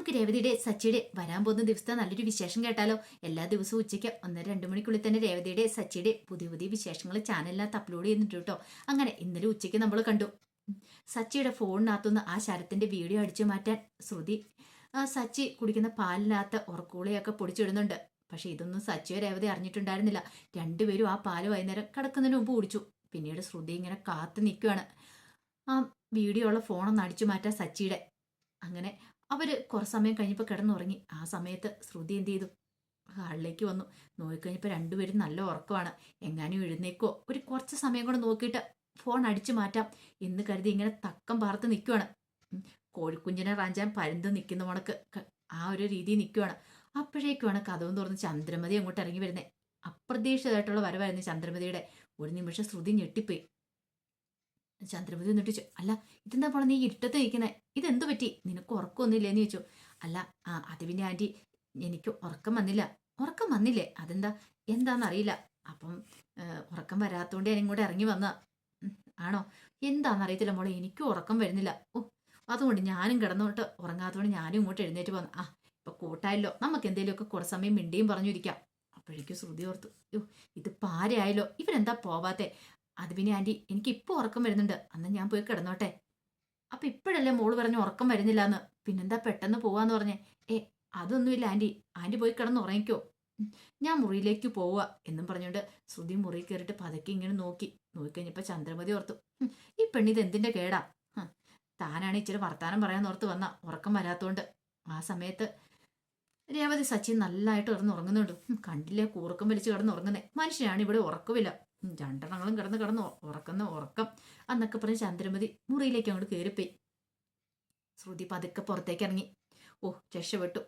നമുക്ക് രേവതിയുടെ സച്ചിയുടെ വരാൻ പോകുന്ന ദിവസത്തെ നല്ലൊരു വിശേഷം കേട്ടാലോ? എല്ലാ ദിവസവും ഉച്ചയ്ക്ക് ഒന്നര രണ്ട് മണിക്കുള്ളിൽ തന്നെ രേവതിയുടെ സച്ചിയുടെ പുതിയ പുതിയ വിശേഷങ്ങൾ ചാനലിനകത്ത് അപ്ലോഡ് ചെയ്യുന്നുണ്ട് കേട്ടോ. അങ്ങനെ ഇന്നലെ ഉച്ചയ്ക്ക് നമ്മൾ കണ്ടു. സച്ചിയുടെ ഫോണിനകത്തുനിന്ന് ആ ശരത്തിന്റെ വീഡിയോ അടിച്ചു മാറ്റാൻ ശ്രുതി സച്ചി കുടിക്കുന്ന പാലിനകത്ത് ഉറക്കൂളിയൊക്കെ പൊടിച്ചിടുന്നുണ്ട്. പക്ഷെ ഇതൊന്നും സച്ചിയോ രേവതി അറിഞ്ഞിട്ടുണ്ടായിരുന്നില്ല. രണ്ടുപേരും ആ പാൽ വൈകുന്നേരം കിടക്കുന്നതിന് മുമ്പ് കുടിച്ചു. പിന്നീട് ശ്രുതി ഇങ്ങനെ കാത്തു നിൽക്കുകയാണ് ആ വീഡിയോ ഉള്ള ഫോണൊന്ന് അടിച്ചു മാറ്റാൻ സച്ചിയുടെ. അങ്ങനെ അവർ കുറച്ച് സമയം കഴിഞ്ഞപ്പോൾ കിടന്നുറങ്ങി. ആ സമയത്ത് ശ്രുതി എന്ത് ചെയ്തു? ഹാളിലേക്ക് വന്നു. നോക്കിക്കഴിഞ്ഞപ്പോൾ രണ്ടുപേരും നല്ല ഉറക്കമാണ്. എങ്ങാനും എഴുന്നേക്കോ. ഒരു കുറച്ച് സമയം കൂടെ നോക്കിയിട്ട് ഫോൺ അടിച്ചു മാറ്റാം എന്ന് കരുതി ഇങ്ങനെ തക്കം പാർത്ത് നിൽക്കുവാണ്. കോഴിക്കുഞ്ഞിനെ റാഞ്ചാൻ പരുന്ത് നിൽക്കുന്ന മുണക്ക്. ആ ഒരു രീതി നിൽക്കുവാണ് അപ്പോഴേക്കുമാണ് കഥവും തുറന്ന് ചന്ദ്രമതി അങ്ങോട്ട് ഇറങ്ങി വരുന്നത് അപ്രതീക്ഷിതമായിട്ടുള്ള വരവായിരുന്നു ചന്ദ്രമതിയുടെ. ഒരു നിമിഷം ശ്രുതി ഞെട്ടിപ്പോയി. ചന്ദ്രമതി എന്നിട്ട് അല്ല ഇതെന്താ പോണ നീ ഇരുട്ടത്ത് നിൽക്കുന്നത് ഇതെന്ത് പറ്റി? നിനക്ക് ഉറക്കമൊന്നുമില്ലേന്ന് ചോദിച്ചു. അല്ല ആ അത് പിന്നെ ആന്റി എനിക്ക് ഉറക്കം വന്നില്ല. ഉറക്കം വന്നില്ലേ? അതെന്താ? എന്താണെന്നറിയില്ല അപ്പം ഉറക്കം വരാത്തതുകൊണ്ട് ഞാനും കൂടെ ഇറങ്ങി വന്ന ആണോ? എന്താണെന്നറിയത്തില്ല മോളെ എനിക്കും ഉറക്കം വരുന്നില്ല. ഓ അതുകൊണ്ട് ഞാനും കിടന്നോട്ട് ഉറങ്ങാത്തതുകൊണ്ട് ഞാനും ഇങ്ങോട്ട് എഴുന്നേറ്റ് വന്നു. ആ ഇപ്പൊ കൂട്ടായല്ലോ. നമുക്ക് എന്തെങ്കിലുമൊക്കെ കുറച്ച് സമയം മിണ്ടിയും പറഞ്ഞിരിക്കാം അപ്പോഴേക്കും ശ്രുതി ഓർത്തു അയ്യോ ഇത് പാരയായല്ലോ. ഇവരെന്താ പോവാത്തെ? അത് പിന്നെ ആന്റി എനിക്ക് ഇപ്പൊ ഉറക്കം വരുന്നുണ്ട്. അന്ന് ഞാൻ പോയി കിടന്നോട്ടെ. അപ്പൊ ഇപ്പോഴല്ലേ മോൾ പറഞ്ഞു ഉറക്കം വരുന്നില്ല എന്ന് പിന്നെന്താ പെട്ടെന്ന് പോവാന്ന് പറഞ്ഞേ. ഏ അതൊന്നുമില്ല ആന്റി ആന്റി പോയി കിടന്ന് ഉറങ്ങിക്കോ. ഞാൻ മുറിയിലേക്ക് പോവുക എന്നും പറഞ്ഞുകൊണ്ട് ശ്രുതി മുറി കയറിയിട്ട് പതക്കി ഇങ്ങനെ നോക്കി. നോക്കിക്കഴിഞ്ഞപ്പോ ചന്ദ്രമതി ഓർത്തു. ഈ പെണ്ണിത് എന്തിന്റെ കേടാ? താനാണ് ഇച്ചിരി വർത്താനം പറയാൻ ഓർത്ത് വന്ന ഉറക്കം വരാത്തോണ്ട്. ആ സമയത്ത് രേവതി സച്ചിൻ നല്ലതായിട്ട് കിടന്ന് ഉറങ്ങുന്നുണ്ട്. കണ്ടില്ലേ കൂർക്കം വലിച്ച് കിടന്ന് ഉറങ്ങുന്നേ. മനുഷ്യനാണ് ഇവിടെ ഉറക്കമില്ല. രണ്ടെണ്ണങ്ങളും കിടന്ന് കിടന്ന് ഉറക്കുന്ന ഉറക്കം. എന്നൊക്കെ പറഞ്ഞ് ചന്ദ്രമതി മുറിയിലേക്ക് അങ്ങോട്ട് കയറിപ്പോയി ശ്രുതി പതുക്കെ പുറത്തേക്ക് ഇറങ്ങി. ഓ രക്ഷപ്പെട്ടു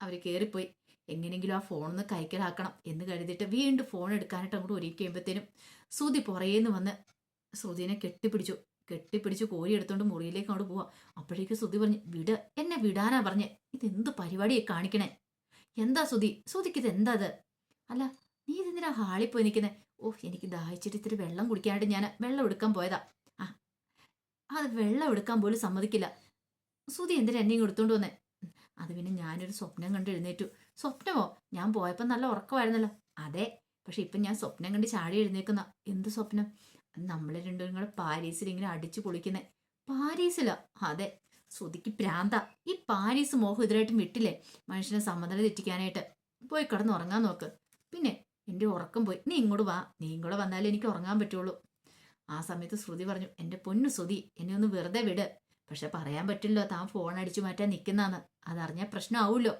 അവർ കയറിപ്പോയി എങ്ങനെയെങ്കിലും ആ ഫോണൊന്ന് കൈക്കലാക്കണം എന്ന് കരുതിയിട്ട് വീണ്ടും ഫോൺ എടുക്കാനായിട്ട് അങ്ങോട്ട് ഒരുക്കി കഴിയുമ്പോഴത്തേനും ശ്രുതി പുറയേന്ന് വന്ന് ശ്രുതിനെ കെട്ടിപ്പിടിച്ചു. കെട്ടിപ്പിടിച്ച് കോരി എടുത്തോണ്ട് മുറിയിലേക്ക് അങ്ങോട്ട് പോവാ. അപ്പോഴേക്ക് ശ്രുതി പറഞ്ഞു വിട് എന്നെ വിടാനാ പറഞ്ഞേ. ഇതെന്ത് പരിപാടിയെ കാണിക്കണേ? എന്താ ശ്രുതി? ശ്രുതിക്ക് ഇത് എന്താ അത്? അല്ല നീ ഇതെന്തിനാ ഹാളിൽ പോയി നിൽക്കുന്നത് ഓഹ് എനിക്ക് ദാഹിച്ചിട്ട് ഇത്തിരി വെള്ളം കുടിക്കാനായിട്ട് ഞാൻ വെള്ളം എടുക്കാൻ പോയതാ. ആ അത് വെള്ളം എടുക്കാൻ പോലും സമ്മതിക്കില്ല. സുതി എന്തിനാ എന്നെ കൊടുത്തോണ്ട് വന്നേ? അത് പിന്നെ ഞാനൊരു സ്വപ്നം കണ്ട് എഴുന്നേറ്റു. സ്വപ്നമോ? ഞാൻ പോയപ്പോൾ നല്ല ഉറക്കമായിരുന്നല്ലോ. അതെ പക്ഷെ ഇപ്പം ഞാൻ സ്വപ്നം കണ്ട് ചാടി എഴുന്നേക്കുന്ന എന്ത് സ്വപ്നം? നമ്മൾ രണ്ടുപേരും കൂടെ പാരീസിൽ ഇങ്ങനെ അടിച്ചു പൊളിക്കുന്നത് പാരീസിലോ? അതെ ശ്രുതിക്ക് പ്രാന്ത. ഈ പാരീസ് മോഹം ഇതിലായിട്ടും വിട്ടില്ലേ? മനുഷ്യനെ സമ്മതം തെറ്റിക്കാനായിട്ട്. പോയി കിടന്ന് ഉറങ്ങാൻ നോക്ക്. പിന്നെ എന്റെ ഉറക്കം പോയി. നീ ഇങ്ങോട്ട് വാ. നീ ഇങ്ങോട്ട് വന്നാലേ എനിക്ക് ഉറങ്ങാൻ പറ്റുള്ളൂ. ആ സമയത്ത് ശ്രുതി പറഞ്ഞു എന്റെ പൊന്നു ശ്രുതി എന്നെ ഒന്ന് വെറുതെ വിട്. പക്ഷെ പറയാൻ പറ്റില്ലോ താൻ ഫോൺ അടിച്ചു മാറ്റാൻ നിൽക്കുന്നാന്ന് അതറിഞ്ഞാൽ പ്രശ്നമാവുമല്ലോ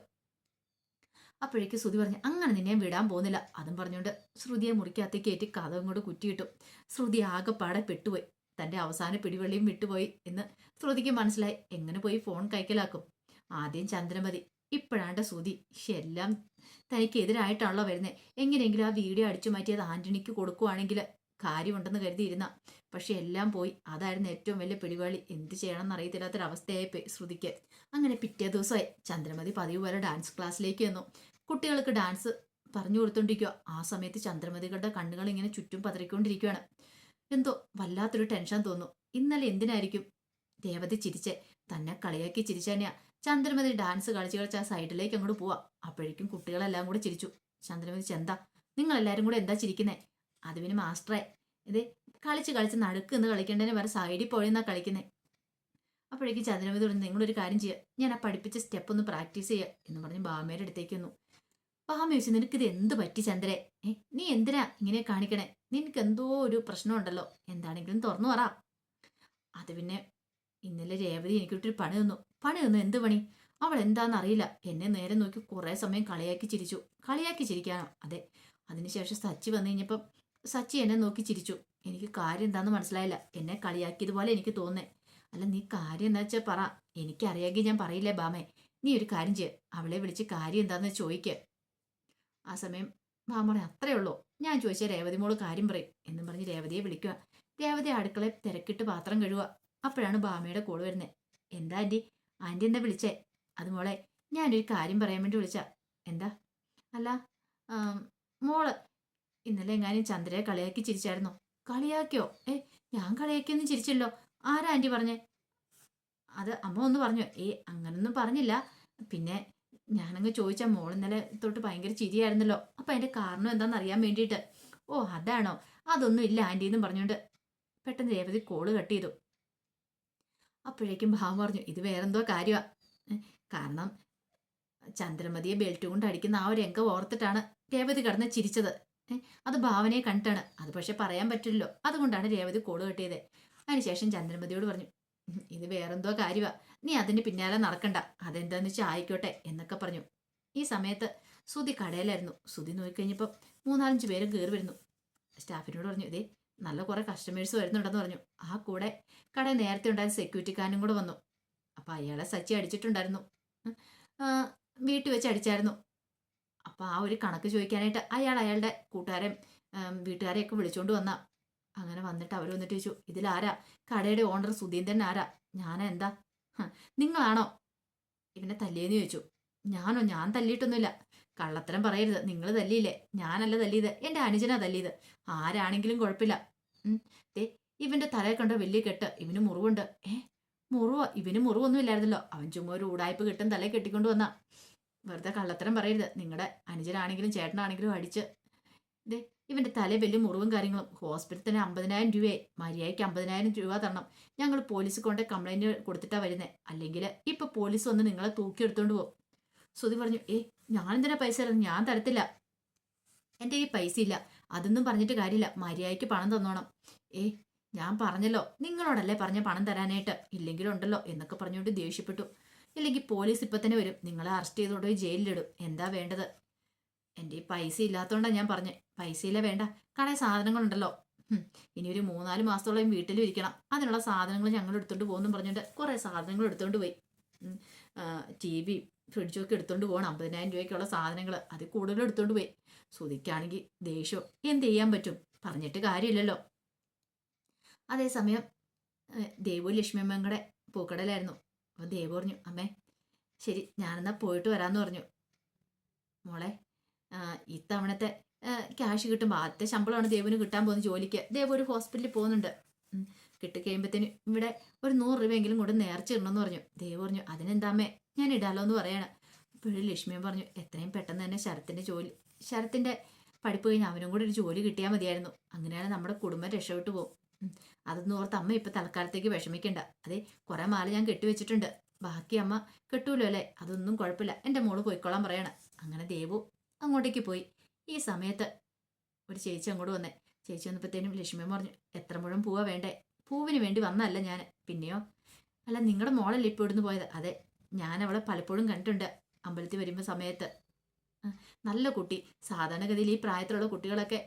അപ്പോഴേക്ക് ശ്രുതി പറഞ്ഞു അങ്ങനെ നിന്നെ വിടാൻ പോകുന്നില്ല. അതും പറഞ്ഞുകൊണ്ട് ശ്രുതിയെ മുറിക്കകത്തേക്ക് കയറ്റി കഥ ഇങ്ങോട്ട് കുറ്റിയിട്ടു. ശ്രുതി ആകെപ്പാടെ പെട്ടുപോയി. തന്റെ അവസാന പിടിവള്ളിയും വിട്ടുപോയി എന്ന് ശ്രുതിക്ക് മനസ്സിലായി. എങ്ങനെ പോയി ഫോൺ കൈക്കലാക്കും? ആദ്യം ചന്ദ്രമതി ഇപ്പോഴാണ്ട് ശ്രുതി. എല്ലാം തനിക്ക് എതിരായിട്ടാണല്ലോ വരുന്നത് എങ്ങനെയെങ്കിലും ആ വീഡിയോ അടിച്ചു മാറ്റിയത് ആന്റണിക്ക് കൊടുക്കുവാണെങ്കിൽ കാര്യമുണ്ടെന്ന് കരുതിയിരുന്ന. പക്ഷെ എല്ലാം പോയി. അതായിരുന്നു ഏറ്റവും വലിയ പിടിവാളി. എന്ത് ചെയ്യണമെന്ന് അറിയത്തില്ലാത്തൊരവസ്ഥയായി പോയി ശ്രുതിക്ക്. അങ്ങനെ പിറ്റേ ദിവസമായി ചന്ദ്രമതി പതിവ് പോലെ ഡാൻസ് ക്ലാസ്സിലേക്ക് വന്നു കുട്ടികൾക്ക് ഡാൻസ് പറഞ്ഞു കൊടുത്തോണ്ടിരിക്കുക ആ സമയത്ത് ചന്ദ്രമതികളുടെ കണ്ണുകൾ ഇങ്ങനെ ചുറ്റും പതറിക്കൊണ്ടിരിക്കുകയാണ് എന്തോ വല്ലാത്തൊരു ടെൻഷൻ തോന്നുന്നു. ഇന്നലെ എന്തിനായിരിക്കും? രേവതി ചിരിച്ച്. തന്നെ കളിയാക്കി ചിരിച്ച തന്നെയാ ചന്ദ്രമതി ഡാൻസ് കളിച്ച് കളിച്ച് ആ സൈഡിലേക്ക് അങ്ങോട്ട് പോവാ. അപ്പോഴേക്കും കുട്ടികളെല്ലാം കൂടെ ചിരിച്ചു. ചന്ദ്രമതി ചെന്താ? നിങ്ങൾ എല്ലാരും കൂടെ എന്താ ചിരിക്കുന്നേ? അത് പിന്നെ മാസ്റ്ററെ. ഇത് കളിച്ച് കളിച്ച് നടുക്ക് നിന്ന് കളിക്കേണ്ടതിന് വേറെ സൈഡിൽ പോയെന്നാ കളിക്കുന്നേ. അപ്പോഴേക്കും ചന്ദ്രമതി പറഞ്ഞു നിങ്ങളൊരു കാര്യം ചെയ്യുക ഞാൻ ആ പഠിപ്പിച്ച സ്റ്റെപ്പ് ഒന്ന് പ്രാക്ടീസ് ചെയ്യുക എന്ന് പറഞ്ഞ് ബാമയുടെ അടുത്തേക്ക് വന്നു. ബാമ ചോദിച്ചു നിനക്കിത് എന്ത് പറ്റി ചന്ദ്രേ? നീ എന്തിനാ ഇങ്ങനെ കാണിക്കണേ? നിനക്ക് എന്തോ ഒരു പ്രശ്നമുണ്ടല്ലോ. എന്താണെങ്കിലും തുറന്നു പറ. അത് പിന്നെ ഇന്നലെ രേവതി എനിക്കിട്ടൊരു പണി തന്നു. പണി തന്നു എന്ത് പണി? അവൾ എന്താണെന്ന് അറിയില്ല. എന്നെ നേരെ നോക്കി കുറേ സമയം കളിയാക്കി ചിരിച്ചു. കളിയാക്കി ചിരിക്കാനോ? അതെ. അതിനുശേഷം സച്ചി വന്നു കഴിഞ്ഞപ്പം സച്ചി എന്നെ നോക്കി ചിരിച്ചു. എനിക്ക് കാര്യം എന്താണെന്ന് മനസ്സിലായില്ല. എന്നെ കളിയാക്കിയതുപോലെ എനിക്ക് തോന്നേ അല്ല നീ കാര്യം എന്താ വെച്ചാൽ പറ. എനിക്കറിയാമെങ്കിൽ ഞാൻ പറയില്ലേ ബാമേ? നീ ഒരു കാര്യം ചെയ്യ. അവളെ വിളിച്ച് കാര്യം എന്താന്ന് ചോദിക്കുക ആ സമയം ബാമറ അത്രേ ഉള്ളൂ. ഞാൻ ചോദിച്ചാൽ രേവതി മോൾ കാര്യം പറയും എന്നും പറഞ്ഞ് രേവതിയെ വിളിക്കുക. രേവതി അടുക്കളയിൽ തിരക്കിട്ട് പാത്രം കഴുകുക. അപ്പോഴാണ് ബാമയുടെ കോൾ വരുന്നത് എന്താ ആന്റി? ആന്റി എന്താ വിളിച്ചേ? അത് മോളെ ഞാനൊരു കാര്യം പറയാൻ വേണ്ടി വിളിച്ച. എന്താ? അല്ല മോൾ ഇന്നലെ എങ്ങാനും ചന്ദ്രയെ കളിയാക്കി ചിരിച്ചായിരുന്നു? കളിയാക്കിയോ? ഏ ഞാൻ കളിയാക്കിയൊന്നും ചിരിച്ചല്ലോ ആരാ ആന്റി പറഞ്ഞേ? അത് അമ്മ ഒന്ന് പറഞ്ഞു. ഏ അങ്ങനൊന്നും പറഞ്ഞില്ല. പിന്നെ ഞാനങ്ങ് ചോദിച്ച മോൾ ഇന്നലെ തൊട്ട് ഭയങ്കര ചിരിയായിരുന്നല്ലോ. അപ്പം അതിന്റെ കാരണം എന്താണെന്ന് അറിയാൻ വേണ്ടിയിട്ട്. ഓ അതാണോ? അതൊന്നും ഇല്ല ആന്റി എന്നും പറഞ്ഞുകൊണ്ട് പെട്ടെന്ന് രേവതി കോൾ കട്ട് ചെയ്തു. അപ്പോഴേക്കും ഭാവം പറഞ്ഞു ഇത് വേറെന്തോ കാര്യമാണ് കാരണം ചന്ദ്രമതിയെ ബെൽറ്റ് കൊണ്ട് അടിക്കുന്ന ആ ഒരു രംഗം ഓർത്തിട്ടാണ് രേവതി കടന്ന് ചിരിച്ചത്. അത് ഭാവനയെ കണ്ടാണ് അത് പക്ഷെ പറയാൻ പറ്റില്ലല്ലോ. അതുകൊണ്ടാണ് രേവതി കോൾ കെട്ടിയത്. അതിനുശേഷം ചന്ദ്രമതിയോട് പറഞ്ഞു ഇത് വേറെന്തോ കാര്യമാ നീ അതിന്റെ പിന്നാലെ നടക്കണ്ട. അതെന്താന്ന് വെച്ചാൽ ആയിക്കോട്ടെ എന്നൊക്കെ പറഞ്ഞു. ഈ സമയത്ത് സുതി കടയിലായിരുന്നു. സുതി നോക്കിക്കഴിഞ്ഞപ്പോൾ മൂന്നാലഞ്ച് പേരും കയറി വരുന്നു. സ്റ്റാഫിനോട് പറഞ്ഞു ഇതേ നല്ല കുറെ കസ്റ്റമേഴ്സ് വരുന്നുണ്ടെന്ന് പറഞ്ഞു. ആ കൂടെ കട നേരത്തെ ഉണ്ടായിരുന്ന സെക്യൂരിറ്റിക്കാരനും കൂടെ വന്നു. അപ്പം അയാളെ സച്ചി അടിച്ചിട്ടുണ്ടായിരുന്നു. വീട്ടിൽ വെച്ച് അടിച്ചായിരുന്നു. അപ്പോൾ ആ ഒരു കണക്ക് ചോദിക്കാനായിട്ട് അയാൾ അയാളുടെ കൂട്ടുകാരെ വീട്ടുകാരെയൊക്കെ വിളിച്ചുകൊണ്ട് വന്ന. അങ്ങനെ വന്നിട്ട് അവർ വന്നിട്ട് ചോദിച്ചു ഇതിലാരാ? കടയുടെ ഓണർ സുധീന്ദ്രൻ ആരാ? ഞാനാ എന്താ? "ഹ, നിങ്ങളാണോ? ഇവനെ തല്ലിയെന്ന് ചോദിച്ചു. ഞാനോ? ഞാൻ തല്ലിയിട്ടൊന്നുമില്ല. കള്ളത്തരം പറയരുത്. നിങ്ങൾ തല്ലിയില്ലേ? ഞാനല്ല തല്ലിയത്. എന്റെ അനുജനാ തല്ലിയത്. ആരാണെങ്കിലും കുഴപ്പമില്ല. ദേ ഇവന്റെ തലയിൽ കണ്ട വലിയ കെട്ട്. ഇവന് മുറിവുണ്ട്. ഏ മുറിവ? ഇവന് മുറിവൊന്നും ഇല്ലായിരുന്നല്ലോ. അവൻ ചുമ്മാ ഒരു ഊടായ്പ കെട്ടും തലയിൽ കെട്ടിക്കൊണ്ട് വന്ന. വെറുതെ കള്ളത്തരം പറയരുത്. നിങ്ങളുടെ അനുജനാണെങ്കിലും ചേട്ടനാണെങ്കിലും അടിച്ച്. ദേ ഇവന്റെ തല വലിയ മുറിവും കാര്യങ്ങളും. ഹോസ്പിറ്റലിൽ തന്നെ അമ്പതിനായിരം രൂപയായി. മര്യാദയ്ക്ക് അമ്പതിനായിരം രൂപ തരണം. ഞങ്ങൾ പോലീസ് കൊണ്ട് കംപ്ലൈന്റ് കൊടുത്തിട്ടാണ് വരുന്നത് അല്ലെങ്കിൽ ഇപ്പൊ പോലീസ് വന്ന് നിങ്ങളെ തൂക്കിയെടുത്തോണ്ട് പോകും. സുധി പറഞ്ഞു ഏ ഞാൻ എന്തിനാ പൈസ തരുന്നത് ഞാൻ തരത്തില്ല. എന്റെ ഈ പൈസ ഇല്ല. അതൊന്നും പറഞ്ഞിട്ട് കാര്യമില്ല. മര്യാദയ്ക്ക് പണം തന്നോണം. ഏ ഞാൻ പറഞ്ഞല്ലോ. നിങ്ങളോടല്ലേ പറഞ്ഞ പണം തരാനായിട്ട്? ഇല്ലെങ്കിലും ഉണ്ടല്ലോ എന്നൊക്കെ പറഞ്ഞുകൊണ്ട് ദേഷ്യപ്പെട്ടു. ഇല്ലെങ്കിൽ പോലീസ് ഇപ്പം തന്നെ വരും. നിങ്ങളെ അറസ്റ്റ് ചെയ്തുകൊണ്ട് പോയി ജയിലിലിടും. എന്താ വേണ്ടത്? എന്റെ ഈ പൈസ ഇല്ലാത്തതുകൊണ്ടാണ് ഞാൻ പറഞ്ഞത് പൈസയില്ല വേണ്ട. കടയിൽ സാധനങ്ങളുണ്ടല്ലോ. ഇനി ഒരു മൂന്നാൽ മാസത്തോളം വീട്ടിലും ഇരിക്കണം. അതിനുള്ള സാധനങ്ങൾ ഞങ്ങൾ എടുത്തോണ്ട് പോകുന്നു പറഞ്ഞുകൊണ്ട് കുറേ സാധനങ്ങൾ എടുത്തോണ്ട് പോയി. ടി വി ഫ്രിഡ്ജൊക്കെ എടുത്തോണ്ട് പോകണം അമ്പതിനായിരം രൂപയ്ക്കുള്ള സാധനങ്ങൾ അത് കൂടുതലും എടുത്തോണ്ട് പോയി. സുധിക്കാണെങ്കിൽ ദേഷ്യം എന്ത് ചെയ്യാൻ പറ്റും? പറഞ്ഞിട്ട് കാര്യമില്ലല്ലോ. അതേസമയം ദേവു ലക്ഷ്മിയമ്മയും കൂടെ പൂക്കടലായിരുന്നു. അപ്പോൾ ദേവ് പറഞ്ഞു അമ്മേ ശരി ഞാനെന്നാ പോയിട്ട് വരാമെന്ന് പറഞ്ഞു. മോളെ ഇത്തവണത്തെ ക്യാഷ് കിട്ടുമ്പോൾ ആദ്യത്തെ ശമ്പളമാണ് ദേവിന് കിട്ടാൻ പോകുന്ന ജോലിക്ക്. ദേവ് ഒരു ഹോസ്പിറ്റലിൽ പോകുന്നുണ്ട്. ഉം, കിട്ടിക്കഴിയുമ്പോഴത്തേന് ഇവിടെ ഒരു നൂറ് രൂപയെങ്കിലും കൂടെ നേർച്ച ഇടണമെന്ന് പറഞ്ഞു. ദേവ് പറഞ്ഞു അതിനെന്താമേ ഞാൻ ഇടാലോ എന്ന് പറയണം. അപ്പോഴും ലക്ഷ്മിയും പറഞ്ഞു എത്രയും പെട്ടെന്ന് തന്നെ ശരത്തിന്റെ ജോലി ശരത്തിന്റെ പഠിപ്പ് കഴിഞ്ഞ് അവനും കൂടെ ഒരു ജോലി കിട്ടിയാൽ മതിയായിരുന്നു. അങ്ങനെയാണ് നമ്മുടെ കുടുംബം രക്ഷപ്പെട്ടു പോകും. അതൊന്നും ഓർത്ത് അമ്മ ഇപ്പം തൽക്കാലത്തേക്ക് വിഷമിക്കണ്ട. അതെ കുറേ മാല ഞാൻ കെട്ടിവെച്ചിട്ടുണ്ട് ബാക്കി അമ്മ കെട്ടൂലോ അല്ലേ? അതൊന്നും കുഴപ്പമില്ല എന്റെ മോൾ പോയിക്കോളാൻ പറയണം. അങ്ങനെ ദേവു അങ്ങോട്ടേക്ക് പോയി. ഈ സമയത്ത് ഒരു ചേച്ചി അങ്ങോട്ട് വന്നേ. ചേച്ചി വന്നപ്പോഴത്തേനും ലക്ഷ്മി പറഞ്ഞു എത്ര മുഴം പൂവാ വേണ്ടേ? പൂവിന് വേണ്ടി വന്നതല്ല ഞാൻ. പിന്നെയോ? അല്ല നിങ്ങളുടെ മോളല്ലേ ഇപ്പോൾ ഇവിടുന്ന് പോയത്? അതെ ഞാൻ അവളെ പലപ്പോഴും കണ്ടിട്ടുണ്ട് അമ്പലത്തിൽ വരുമ്പോൾ സമയത്ത്. നല്ല കുട്ടി. സാധാരണഗതിയിൽ ഈ പ്രായത്തിലുള്ള കുട്ടികളൊക്കെ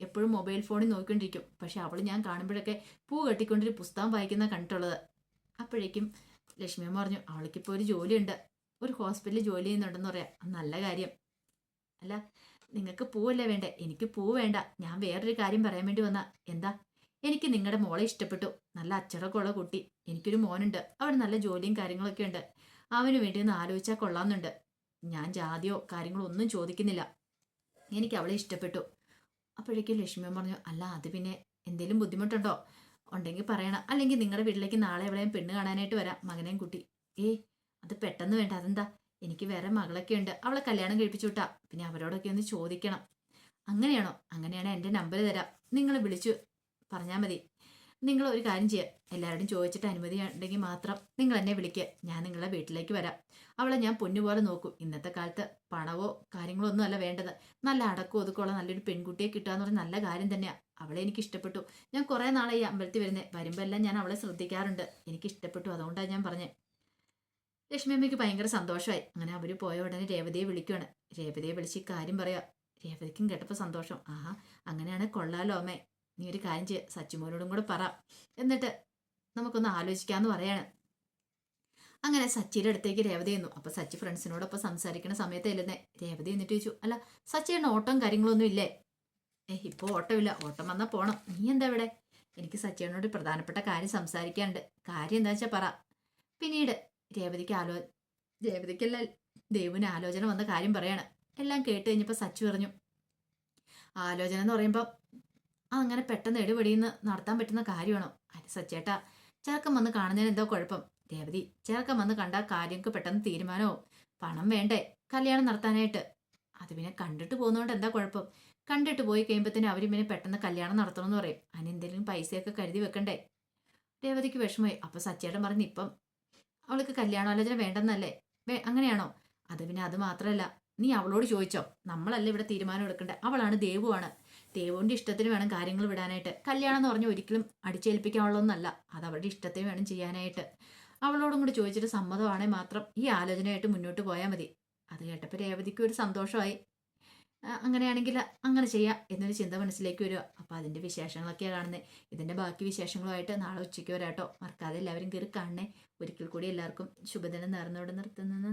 എപ്പോഴും മൊബൈൽ ഫോണിൽ നോക്കിക്കൊണ്ടിരിക്കും. പക്ഷെ അവൾ ഞാൻ കാണുമ്പോഴൊക്കെ പൂ കെട്ടിക്കൊണ്ടൊരു പുസ്തകം വായിക്കുന്ന കണ്ടിട്ടുള്ളത്. അപ്പോഴേക്കും ലക്ഷ്മിയമ്മ പറഞ്ഞു അവൾക്കിപ്പോൾ ഒരു ജോലിയുണ്ട്. ഒരു ഹോസ്പിറ്റലിൽ ജോലി ചെയ്യുന്നുണ്ടെന്ന് പറയാം. നല്ല കാര്യം. അല്ല നിങ്ങൾക്ക് പൂവല്ലേ വേണ്ടേ? എനിക്ക് പൂ വേണ്ട. ഞാൻ വേറൊരു കാര്യം പറയാൻ വേണ്ടി വന്ന. എന്താ? എനിക്ക് നിങ്ങളുടെ മോളെ ഇഷ്ടപ്പെട്ടു. നല്ല അച്ചടക്കമുള്ള കുട്ടി. എനിക്കൊരു മോനുണ്ട്. അവൻ നല്ല ജോലിയും കാര്യങ്ങളൊക്കെ ഉണ്ട്. അവന് വേണ്ടി ഒന്ന് ആലോചിച്ചാൽ കൊള്ളാമെന്നുണ്ട്. ഞാൻ ജാതിയോ കാര്യങ്ങളോ ഒന്നും ചോദിക്കുന്നില്ല. എനിക്ക് അവളെ ഇഷ്ടപ്പെട്ടു. അപ്പോഴേക്കും ലക്ഷ്മി പറഞ്ഞു അല്ല അത് പിന്നെ എന്തെങ്കിലും ബുദ്ധിമുട്ടുണ്ടോ? ഉണ്ടെങ്കിൽ പറയണം. അല്ലെങ്കിൽ നിങ്ങളുടെ വീട്ടിലേക്ക് നാളെ എവിടെയും പെണ്ണ് കാണാനായിട്ട് വരാം മകനെയും കുട്ടി. ഏ അത് പെട്ടെന്ന് വേണ്ട. അതെന്താ? എനിക്ക് വേറെ മകളൊക്കെ ഉണ്ട്. അവളെ കല്യാണം കഴിപ്പിച്ചു വിട്ടാ. പിന്നെ അവരോടൊക്കെ ഒന്ന് ചോദിക്കണം. അങ്ങനെയാണോ? അങ്ങനെയാണെ എന്റെ നമ്പർ തരാം. നിങ്ങൾ വിളിച്ചു പറഞ്ഞാൽ മതി. നിങ്ങൾ ഒരു കാര്യം ചെയ്യുക എല്ലാവരോടും ചോദിച്ചിട്ട് അനുമതി ഉണ്ടെങ്കിൽ മാത്രം നിങ്ങൾ എന്നെ വിളിക്കുക ഞാൻ നിങ്ങളുടെ വീട്ടിലേക്ക് വരാം. അവളെ ഞാൻ പൊന്നുപോലെ നോക്കും. ഇന്നത്തെ കാലത്ത് പണവോ കാര്യങ്ങളോ ഒന്നും അല്ല വേണ്ടത്. നല്ല അടക്കം ഒതുക്കമുള്ള നല്ലൊരു പെൺകുട്ടിയെ കിട്ടുക എന്ന് പറഞ്ഞാൽ നല്ല കാര്യം തന്നെയാണ് അവളെ എനിക്ക് ഇഷ്ടപ്പെട്ടു. ഞാൻ കുറേ ഈ അമ്പലത്തിൽ വരുന്നത് വരുമ്പോൾ എല്ലാം ഞാൻ അവളെ ശ്രദ്ധിക്കാറുണ്ട്. എനിക്ക് ഇഷ്ടപ്പെട്ടു. അതുകൊണ്ടാണ് ഞാൻ പറഞ്ഞത് ലക്ഷ്മി അമ്മയ്ക്ക് ഭയങ്കര സന്തോഷമായി. അങ്ങനെ അവർ പോയ ഉടനെ രേവതിയെ വിളിക്കുകയാണ് രേവതിയെ വിളിച്ച് കാര്യം പറയാ. രേവതിക്കും കേട്ടപ്പോൾ സന്തോഷം. ആഹാ അങ്ങനെയാണ് കൊള്ളാലോ അമ്മേ. നീ ഒരു കാര്യം ചെയ്യ സച്ചിമോനോടും കൂടെ പറ. എന്നിട്ട് നമുക്കൊന്ന് ആലോചിക്കാമെന്ന് പറയാണ്. അങ്ങനെ സച്ചിയുടെ അടുത്തേക്ക് രേവതി വന്നു അപ്പൊ സച്ചി ഫ്രണ്ട്സിനോടൊപ്പം സംസാരിക്കുന്ന സമയത്ത് ഇല്ലെന്നേ രേവതി എന്നിട്ട് ചോദിച്ചു അല്ല സച്ചിയുടെ ഓട്ടം കാര്യങ്ങളൊന്നും ഇല്ലേ? ഏഹ് ഇപ്പോൾ ഓട്ടമില്ല. ഓട്ടം വന്നാൽ പോണം. നീ എന്താ ഇവിടെ? എനിക്ക് സച്ചിയോട് പ്രധാനപ്പെട്ട കാര്യം സംസാരിക്കാനുണ്ട്. കാര്യം എന്താ വെച്ചാൽ പറ. പിന്നീട് രേവതിക്ക് ആലോ രേവതിക്കല്ല ദേവിന് ആലോചന വന്ന കാര്യം പറയാണ്. എല്ലാം കേട്ട് കഴിഞ്ഞപ്പോൾ സച്ചു പറഞ്ഞു ആലോചന എന്ന് പറയുമ്പോൾ അങ്ങനെ പെട്ടെന്ന് എടുപടിയെന്ന് നടത്താൻ പറ്റുന്ന കാര്യമാണോ? അല്ല സച്ചേട്ടാ ചെറുക്കം വന്ന് കാണുന്നതിന് എന്തോ കുഴപ്പം. രേവതി ചെറുക്കം വന്ന് കണ്ട കാര്യങ്ങൾക്ക് പെട്ടെന്ന് തീരുമാനവും പണം വേണ്ടേ? കല്യാണം നടത്താനായിട്ട്. അത് പിന്നെ കണ്ടിട്ട് പോകുന്നതുകൊണ്ട് എന്താ കുഴപ്പം? കണ്ടിട്ട് പോയി കഴിയുമ്പോഴത്തേനും അവർ പിന്നെ പെട്ടെന്ന് കല്യാണം നടത്തണമെന്ന് പറയും. അതിന് എന്തെങ്കിലും പൈസയൊക്കെ കരുതി വെക്കണ്ടേ? രേവതിക്ക് വിഷമമായി. അപ്പോൾ സച്ചേട്ടൻ പറഞ്ഞ് ഇപ്പം അവൾക്ക് കല്യാണാലോചന വേണ്ടെന്നല്ലേ? വേ അങ്ങനെയാണോ? അത് പിന്നെ അത് മാത്രമല്ല നീ അവളോട് ചോദിച്ചോ. നമ്മളല്ല ഇവിടെ തീരുമാനം എടുക്കണ്ടേ? അവളാണ് ദേവുവാണ്. ദേവുവിന്റെ ഇഷ്ടത്തിന് വേണം കാര്യങ്ങൾ വിടാനായിട്ട്. കല്യാണം എന്ന് പറഞ്ഞ ഒരിക്കലും അടിച്ചേൽപ്പിക്കാനുള്ളതൊന്നല്ല. അത് അവളുടെ ഇഷ്ടത്തിന് വേണം ചെയ്യാനായിട്ട്. അവളോടും കൂടി ചോദിച്ചിട്ട് സമ്മതമാണെങ്കിൽ മാത്രം ഈ ആലോചനയായിട്ട് മുന്നോട്ട് പോയാൽ മതി. അത് കേട്ടപ്പോൾ രേവതിക്ക് ഒരു സന്തോഷമായി. അങ്ങനെയാണെങ്കിൽ അങ്ങനെ ചെയ്യാം എന്നൊരു ചിന്ത മനസ്സിലേക്ക് വരിക. അപ്പോൾ അതിന്റെ വിശേഷങ്ങളൊക്കെയാണ് കാണുന്നത്. ഇതിന്റെ ബാക്കി വിശേഷങ്ങളുമായിട്ട് നാളെ ഉച്ചയ്ക്ക് വരാട്ടോ മറക്കാതെ എല്ലാവരും കയറി കാണണേ. ഒരിക്കൽ കൂടി എല്ലാവർക്കും ശുഭദിനം നേർന്നോടെ നിർത്തുന്നു.